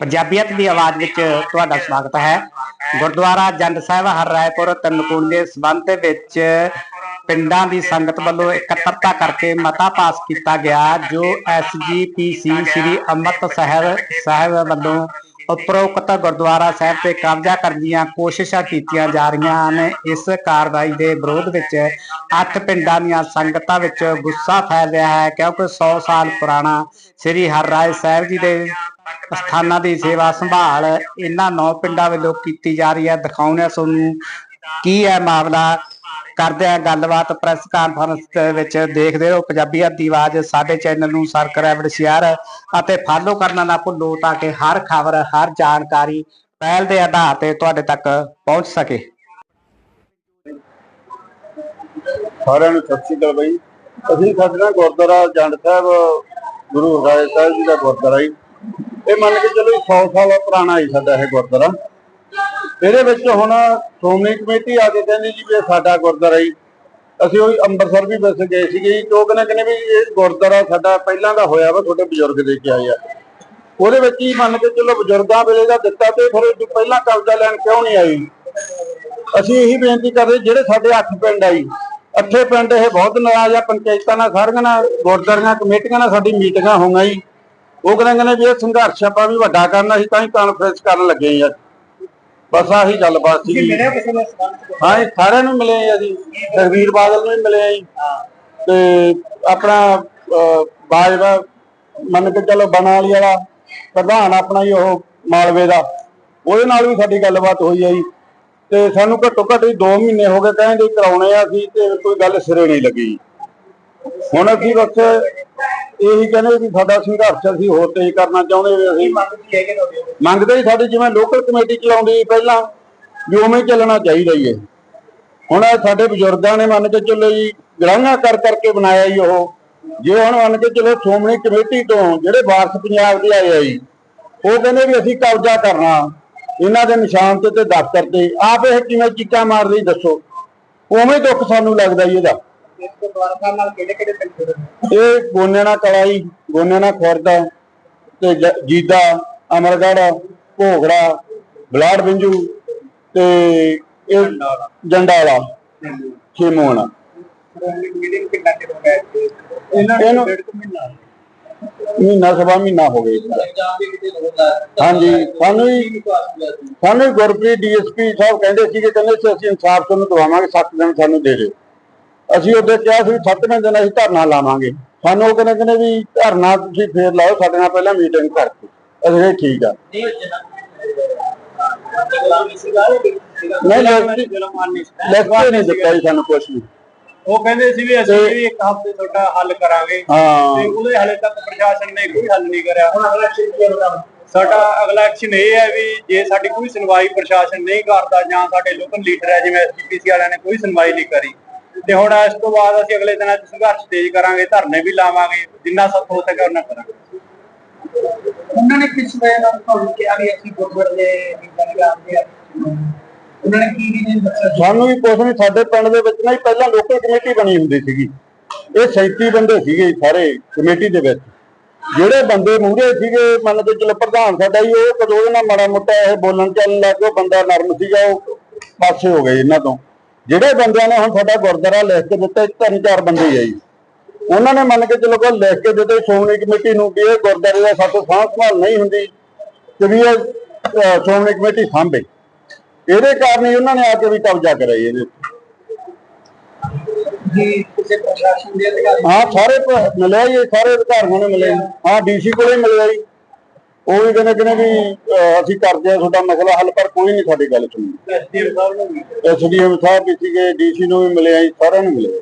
ਪੰਜਾਬੀਅਤ ਦੀ ਆਵਾਜ਼ ਵਿੱਚ ਤੁਹਾਡਾ ਸਵਾਗਤ ਹੈ। ਗੁਰਦੁਆਰਾ ਜੰਡ ਸਾਹਿਬ ਹਰ ਰਾਏਪੁਰ ਤਨਕੂਣ ਦੇ ਸਬੰਧ ਵਿੱਚ ਪਿੰਡਾਂ ਦੀ ਸੰਗਤ ਵੱਲੋਂ ਇਕੱਤਰਤਾ ਕਰਕੇ ਮਤਾ ਪਾਸ ਕੀਤਾ ਗਿਆ, ਜੋ ਐਸਜੀਪੀਸੀ ਸ੍ਰੀ ਅੰਮ੍ਰਿਤ ਸਾਹਿਬ ਸਾਹਿਬ ਵੱਲੋਂ ਉਪਰੋਕਤ ਗੁਰਦੁਆਰਾ ਸਾਹਿਬ ਤੇ ਕਬਜ਼ਾ ਕਰਨ ਦੀਆਂ ਕੋਸ਼ਿਸ਼ਾਂ ਕੀਤੀਆਂ ਜਾ ਰਹੀਆਂ ਹਨ। ਇਸ ਕਾਰਵਾਈ ਦੇ ਵਿਰੋਧ ਵਿੱਚ ਅੱਠ ਪਿੰਡਾਂ ਦੀਆਂ ਸੰਗਤਾਂ ਵਿੱਚ ਗੁੱਸਾ ਫੈਲ ਰਿਹਾ ਹੈ, ਕਿਉਂਕਿ 100 ਸਾਲ ਪੁਰਾਣਾ ਸ੍ਰੀ ਹਰਿਰਾਏ ਸਾਹਿਬ ਜੀ ਦੇ ਸਥਾਨਾਂ ਦੀ ਸੇਵਾ ਸੰਭਾਲ ਇਹਨਾਂ ਨੌ ਪਿੰਡਾਂ ਵੱਲੋਂ ਕੀਤੀ ਜਾ ਰਹੀ ਹੈ। ਦਿਖਾਉਂਦੇ ਤੁਹਾਨੂੰ ਕੀ ਹੈ ਮਾਮਲਾ ਕਰਦੇ ਆ ਗੱਲਬਾਤ। ਪ੍ਰੈਸ ਕਾਨਫਰੰਸ ਦੇ ਵਿੱਚ ਦੇਖਦੇ ਰਹੋ। ਪੰਜਾਬੀਅਤ ਦੀ ਆਵਾਜ਼ ਸਾਡੇ ਚੈਨਲ ਨੂੰ ਸਬਸਕ੍ਰਾਈਬ ਸ਼ੇਅਰ ਅਤੇ ਫਾਲੋ ਕਰਨਾ ਨਾ ਭੁੱਲੋ ਤਾਂ ਕਿ ਹਰ ਖਬਰ, ਹਰ ਜਾਣਕਾਰੀ ਪਹਿਲ ਦੇ ਆਧਾਰ ਤੇ ਤੁਹਾਡੇ ਤੱਕ ਪਹੁੰਚ ਸਕੇ। ਸਾਰਿਆਂ ਨੂੰ ਸਤਿ ਸ਼੍ਰੀ ਅਕਾਲ ਬਾਈ। ਅਸੀਂ ਸਾਡੇ ਨਾਲ ਗੁਰਦੁਆਰਾ ਜੰਡ ਸਾਹਿਬ, ਗੁਰੂ ਰਾਏ ਸਾਹਿਬ ਜੀ ਦਾ ਗੁਰਦੁਆਰਾ ਜੀ। ਇਹ ਮੰਨ ਕੇ ਚਲੋ 100 ਸਾਲ ਪੁਰਾਣਾ ਹੀ ਸਾਡਾ ਇਹ ਗੁਰਦੁਆਰਾ। ਇਹਦੇ ਵਿੱਚ ਹੁਣ ਸ਼੍ਰੋਮਣੀ ਕਮੇਟੀ ਆ ਕੇ ਕਹਿੰਦੀ ਜੀ ਵੀ ਇਹ ਸਾਡਾ ਗੁਰਦੁਆਰਾ ਜੀ ਅਸੀਂ ਉਹ ਅੰਮ੍ਰਿਤਸਰ ਵੀ ਵੈਸੇ ਗਏ ਸੀਗੇ ਜੀ ਉਹ ਕਹਿੰਦੇ ਕਹਿੰਦੇ ਵੀ ਇਹ ਗੁਰਦੁਆਰਾ ਸਾਡਾ ਪਹਿਲਾਂ ਦਾ ਹੋਇਆ ਵਾ, ਤੁਹਾਡੇ ਬਜ਼ੁਰਗ ਦੇ ਕੇ ਆਏ ਆ। ਉਹਦੇ ਵਿੱਚ ਹੀ ਮੰਨ ਕੇ ਚਲੋ ਬਜ਼ੁਰਗਾਂ ਵੇਲੇ ਦਾ ਦਿੱਤਾ ਤੇ ਫਿਰ ਇਹ ਪਹਿਲਾਂ ਕਬਜ਼ਾ ਲੈਣ ਕਿਉਂ ਨਹੀਂ ਆਈ ਅਸੀਂ ਇਹੀ ਬੇਨਤੀ ਕਰਦੇ ਜਿਹੜੇ ਸਾਡੇ ਅੱਠ ਪਿੰਡ ਆਈ ਅੱਠੇ ਪਿੰਡ ਇਹ ਬਹੁਤ ਨਾਰਾਜ਼ ਆ, ਪੰਚਾਇਤਾਂ ਨਾਲ, ਸਾਰੀਆਂ ਨਾਲ, ਗੁਰਦੁਆਰਿਆਂ, ਕਮੇਟੀਆਂ ਨਾਲ ਸਾਡੀ ਮੀਟਿੰਗਾਂ ਹੋਈਆਂ ਜੀ। ਉਹ ਕਹਿੰਦੇ ਕਹਿੰਦੇ ਇਹ ਸੰਘਰਸ਼ ਆਪਾਂ ਵੀ ਵੱਡਾ ਕਰਨਾ ਸੀ ਤਾਂ ਹੀ ਕਾਨਫਰੰਸ ਕਰਨ ਲੱਗੇ ਜੀ ਅੱਜ ਬਸ ਆਹੀ ਗੱਲਬਾਤ ਸੀ। ਹਾਂ ਇਹ ਸਾਰਿਆਂ ਨੂੰ ਮਿਲੇ ਆ ਜੀ। ਸਰਵੀਰ ਬਾਦਲ ਨੂੰ ਵੀ ਮਿਲੇ ਆ ਜੀ। ਤੇ ਆਪਣਾ ਬਾਜਵਾ ਮੰਨ ਕੇ ਚੱਲੋ ਬਨਾਲੀ ਵਾਲਾ ਪ੍ਰਧਾਨ ਆਪਣਾ ਜੀ ਉਹ ਮਾਲਵੇ ਦਾ। ਉਹਦੇ ਨਾਲ ਵੀ ਸਾਡੀ ਗੱਲਬਾਤ ਹੋਈ ਆ ਜੀ। ਤੇ ਸਾਨੂੰ ਘੱਟੋ ਘੱਟ 2 ਮਹੀਨੇ ਹੋ ਗਏ ਕਹਿੰਦੇ ਕਰਾਉਣੇ ਆ ਸੀ ਤੇ ਕੋਈ ਗੱਲ ਸਿਰੇ ਨਹੀਂ ਲੱਗੀ। ਹੁਣ ਅਸੀਂ ਬਸ ਇਹੀ ਕਹਿੰਦੇ ਵੀ ਸਾਡਾ ਸੰਘਰਸ਼ ਅਸੀਂ ਹੋਰ ਤੇਜ਼ ਕਰਨਾ ਚਾਹੁੰਦੇ ਵੀ ਅਸੀਂ ਮੰਗਦੇ ਹੀ ਸਾਡੇ ਜਿਵੇਂ ਲੋਕਲ ਕਮੇਟੀ ਚਲਾਉਂਦੀ ਪਹਿਲਾਂ ਵੀ ਉਵੇਂ ਚੱਲਣਾ ਚਾਹੀਦਾ ਹੀ ਹੈ। ਹੁਣ ਇਹ ਸਾਡੇ ਬਜ਼ੁਰਗਾਂ ਨੇ ਮੰਨ ਕੇ ਚੱਲੋ ਜੀ ਗਰਾਂਗਾ ਕਰ ਕਰਕੇ ਬਣਾਇਆ ਜੀ ਉਹ। ਜੇ ਹੁਣ ਮੰਨ ਕੇ ਚੱਲੋ ਸ਼੍ਰੋਮਣੀ ਕਮੇਟੀ ਤੋਂ ਜਿਹੜੇ ਵਾਰਸ ਪੰਜਾਬ ਦੇ ਆਏ ਆ ਜੀ ਉਹ ਕਹਿੰਦੇ ਵੀ ਅਸੀਂ ਕਬਜ਼ਾ ਕਰਨਾ। ਇਹਨਾਂ ਦੇ ਨਿਸ਼ਾਨ ਤੇ ਤੇ ਦਫ਼ਤਰ ਤੇ। ਆਪ ਇਹ ਕਿਵੇਂ ਚੀਕਾਂ ਮਾਰਦੇ ਦੱਸੋ। ਉਵੇਂ ਦੁੱਖ ਸਾਨੂੰ ਲੱਗਦਾ ਜੀ ਇਹਦਾ। ਇਹ ਗੋਨੇਣਾ ਕਲਾਈ ਗੋਨੇਣਾ ਖੁਰਦਾ ਤੇ ਜ- ਜੀਦਾ ਅਮਰਗੜ੍ਹ ਭੋਗੜਾ ਬਲਾੜ ਬਿੰਜੂ ਤੇ ਇਹ ਜੰਡਾਲਾ ਖੇਮੋਣਾ ਇਹਨੂੰ ਮਹੀਨਾ ਸਵਾ ਮਹੀਨਾ ਹੋ ਗਿਆ ਹਾਂਜੀ ਸਾਨੂੰ ਹੀ ਸਾਨੂੰ ਹੀ ਗੁਰਪ੍ਰੀਤ ਡੀਐਸਪੀ ਸਾਹਿਬ ਕਹਿੰਦੇ ਸੀਗੇ ਕਹਿੰਦੇ ਸੀ ਅਸੀਂ ਇਨਸਾਫ ਤੁਹਾਨੂੰ ਦਵਾਵਾਂਗੇ 7 ਦਿਨ ਸਾਨੂੰ ਦੇ ਦਿਓ। ਅਸੀਂ ਉਹਦੇ ਕਿਹਾ ਸੀ 7ਵੇਂ ਦਿਨ ਅਸੀਂ ਧਰਨਾ ਲਾਵਾਂਗੇ। ਸਾਨੂੰ ਉਹ ਕਹਿੰਦੇ ਕਹਿੰਦੇ ਵੀ ਧਰਨਾ ਤੁਸੀਂ ਫੇਰ ਲਾਓ ਸਾਡੇ ਨਾਲ ਪਹਿਲਾਂ ਮੀਟਿੰਗ ਕਰਕੇ। ਅਸੀਂ ਕਿਹਾ ਠੀਕ ਆ। ਨਹੀਂ ਲੈਕਚਰ ਨਹੀਂ ਦਿੱਤਾ ਜੀ ਸਾਨੂੰ ਕੁਛ ਵੀ। ਉਹ ਕਹਿੰਦੇ ਸੀ ਵੀ ਅਸੀਂ ਵੀ ਇੱਕ ਹਫ਼ਤੇ ਤੁਹਾਡਾ ਹੱਲ ਕਰਾਂਗੇ। ਤੇ ਉਹਦੇ ਹਾਲੇ ਤੱਕ ਪ੍ਰਸ਼ਾਸਨ ਨੇ ਕੋਈ ਹੱਲ ਨਹੀਂ ਕਰਿਆ। ਹੁਣ ਅਗਲਾ ਐਕਸ਼ਨ ਕੀ ਹੋਣਾ ਸਾਡਾ ਅਗਲਾ ਐਕਸ਼ਨ ਇਹ ਹੈ ਵੀ ਜੇ ਸਾਡੀ ਕੋਈ ਸੁਣਵਾਈ ਪ੍ਰਸ਼ਾਸਨ ਨਹੀਂ ਕਰਦਾ ਜਾਂ ਸਾਡੇ ਲੋਕਲ ਲੀਡਰ ਹੈ ਜਿਵੇਂ ਐਸਜੀਪੀਸੀ ਵਾਲਿਆਂ ਨੇ ਕੋਈ ਸੁਣਵਾਈ ਨਹੀਂ ਕਰੀ ਤੇ ਹੁਣ ਇਸ ਤੋਂ ਬਾਅਦ ਅਸੀਂ ਅਗਲੇ ਦਿਨਾਂ 'ਚ ਸੰਘਰਸ਼ ਤੇਜ਼ ਕਰਾਂਗੇ ਧਰਨੇ ਵੀ ਲਾਵਾਂਗੇ ਜਿੰਨਾ ਸਖਤ ਹੋ ਸਕੇ ਉਹਨਾਂ ਕਰਾਂਗੇ। ਉਹਨਾਂ ਨੇ ਕਿਸ ਵੇ ਨਾਲ ਤੁਹਾਨੂੰ ਕਿਹਾ ਵੀ ਅਸੀਂ ਗੁਰਦੁਆਰੇ ਦੇ ਨਿਕਲ ਕੇ ਆਉਂਦੇ ਆ ਉਹਨਾਂ ਨੇ ਕੀ ਨਹੀਂ ਦੱਸਿਆ? ਸਾਨੂੰ ਵੀ ਕੁਛ ਨਹੀਂ ਸਾਡੇ ਪਿੰਡ ਦੇ ਵਿੱਚ ਨਾ ਹੀ ਪਹਿਲਾਂ ਲੋਕਲ ਕਮੇਟੀ ਬਣੀ ਹੁੰਦੀ ਸੀਗੀ। ਇਹ 37 ਬੰਦੇ ਸੀਗੇ ਸਾਰੇ ਕਮੇਟੀ ਦੇ ਵਿੱਚ। ਜਿਹੜੇ ਬੰਦੇ ਮੂਹਰੇ ਸੀਗੇ ਮੰਨ ਕੇ ਚਲੋ ਪ੍ਰਧਾਨ ਸਾਡਾ ਹੀ ਉਹ ਕਦੋਂ ਨਾਲ ਮਾੜਾ ਮੋਟਾ ਇਹ ਬੋਲਣ ਚੱਲਣ ਲੱਗ ਗਿਆ ਉਹ ਬੰਦਾ ਨਰਮ ਸੀਗਾ ਉਹ ਪਾਸੇ ਹੋ ਗਏ ਇਹਨਾਂ ਤੋਂ। ਜਿਹੜੇ ਬੰਦਿਆਂ ਨੇ ਹੁਣ ਸਾਡਾ ਗੁਰਦੁਆਰਾ ਲਿਖ ਕੇ ਦਿੱਤਾ ਤਿੰਨ ਚਾਰ ਬੰਦੇ ਹੀ ਆ ਜੀ। ਉਹਨਾਂ ਨੇ ਮੰਨ ਕੇ ਚਲੋ ਕੋਲ ਲਿਖ ਕੇ ਦਿੱਤੇ ਸ਼੍ਰੋਮਣੀ ਕਮੇਟੀ ਨੂੰ ਵੀ ਇਹ ਗੁਰਦੁਆਰੇ ਦਾ ਸਾਥੋਂ ਸਾਂਭ ਸੰਭਾਲ ਨਹੀਂ ਹੁੰਦੀ ਤੇ ਵੀ ਇਹ ਸ਼੍ਰੋਮਣੀ ਕਮੇਟੀ ਸਾਂਭੇ। ਇਹਦੇ ਕਾਰਨ ਹੀ ਉਹਨਾਂ ਨੇ ਆ ਕੇ ਵੀ ਕਬਜ਼ਾ ਕਰਿਆ ਜੀ ਇਹਦੇ ਜੀ ਕਿਸੇ ਪ੍ਰਸ਼ਾਸਨ ਦੇ ਅਧਿਕਾਰੀ ਹਾਂ ਸਾਰੇ ਮਿਲਿਆ ਜੀ ਸਾਰੇ ਅਧਿਕਾਰੀਆਂ ਨੇ ਮਿਲੇ। ਹਾਂ ਡੀਸੀ ਕੋਲੇ ਮਿਲਿਆ ਜੀ। ਉਹ ਵੀ ਕਹਿੰਦੇ ਕਹਿੰਦੇ ਵੀ ਅਹ, ਅਸੀਂ ਕਰਦੇ ਆ ਤੁਹਾਡਾ ਮਸਲਾ ਹੱਲ ਪਰ ਕੋਈ ਨਹੀਂ ਸਾਡੀ ਗੱਲ ਸੁਣੀ। ਐਸਡੀਐਮ ਸਾਹਿਬ ਨੂੰ ਵੀ ਐਸਡੀਐਮ ਸਾਹਿਬ ਵੀ ਸੀਗੇ ਡੀਸੀ ਨੂੰ ਵੀ ਮਿਲਿਆ ਜੀ ਸਾਰਿਆਂ ਨੂੰ ਮਿਲਿਆ।